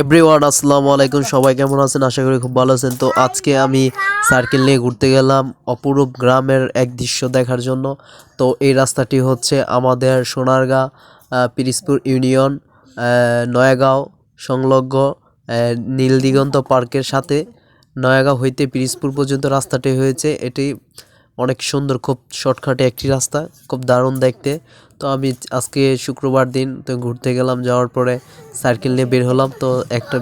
Everyone আসসালামু আলাইকুম। সবাই কেমন আছেন? আশা করি খুব ভালো আছেন। তো আজকে আমি সার্কেল নিয়ে ঘুরতে গেলাম অপরূপ গ্রামের এক দৃশ্য দেখার জন্য। তো এই রাস্তাটি হচ্ছে আমাদের সোনারগাঁ আহ, পিরিজপুর ইউনিয়ন নয়াগাঁও সংলগ্ন নীলদিগন্ত পার্কের সাথে। নয়াগাঁও হইতে পিরিজপুর পর্যন্ত রাস্তাটি হয়েছে। এটি অনেক সুন্দর খুব শর্টকাটে একটি রাস্তা খুব দারুণ দেখতে। তো আমি আজকে শুক্রবার দিন, তো ঘুরতে গেলাম, যাওয়ার পরে সাইকেল নিয়ে বের হলাম, তো একটা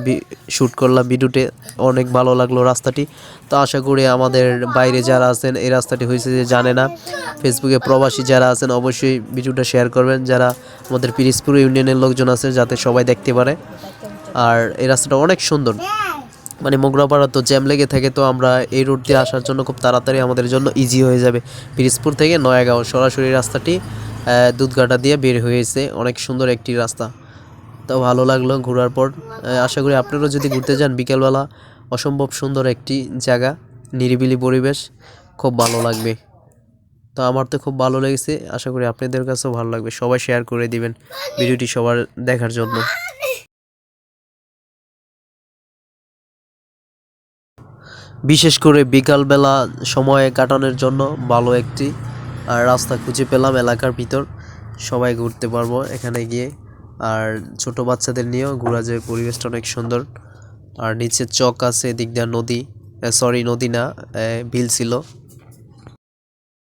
শ্যুট করলাম ভিডিওতে, অনেক ভালো লাগল রাস্তাটি। তো আশা করি আমাদের বাইরে যারা আছেন, এই রাস্তাটি হয়েছে যে জানে না ফেসবুকে প্রবাসী যারা আছেন, অবশ্যই ভিডিওটা শেয়ার করবেন, যারা আমাদের পিরিজপুর ইউনিয়নের লোকজন আছে যাতে সবাই দেখতে পারে। আর এই রাস্তাটা অনেক সুন্দর। মানে মোগরাপাড়া তো জ্যাম লেগে থাকে, তো আমরা এই রোড দিয়ে আসার জন্য খুব তাড়াতাড়ি আমাদের জন্য ইজি হয়ে যাবে। পিরিজপুর থেকে নয়াগাঁও, সরাসরি রাস্তাটি। দুধঘাটা দিয়ে বের হয়েছে। অনেক সুন্দর একটি রাস্তা। তো ভালো লাগল ঘোরার পর। আশা করি আপনারাও যদি ঘুরতে যান, বিকেলবেলা অসম্ভব সুন্দর একটি জায়গা, নিরিবিলি পরিবেশ, খুব ভালো লাগবে। তো আমার তো খুব ভালো লেগেছে। আশা করি আপনাদের কাছেও ভালো লাগবে। সবাই শেয়ার করে দিবেন ভিডিওটি সবার দেখার জন্য। বিশেষ করে বিকালবেলা সময় কাটানোর জন্য ভালো একটি আর রাস্তা খুঁজে পেলাম এলাকার ভিতর। সবাই ঘুরতে পারব এখানে গিয়ে। আর ছোট বাচ্চাদের নিয়েও ঘোরা যায়, পরিবেশটা অনেক সুন্দর। আর নিচে চক আছে, এদিক দিয়ে নদী। সরি নদী না বিল ছিল।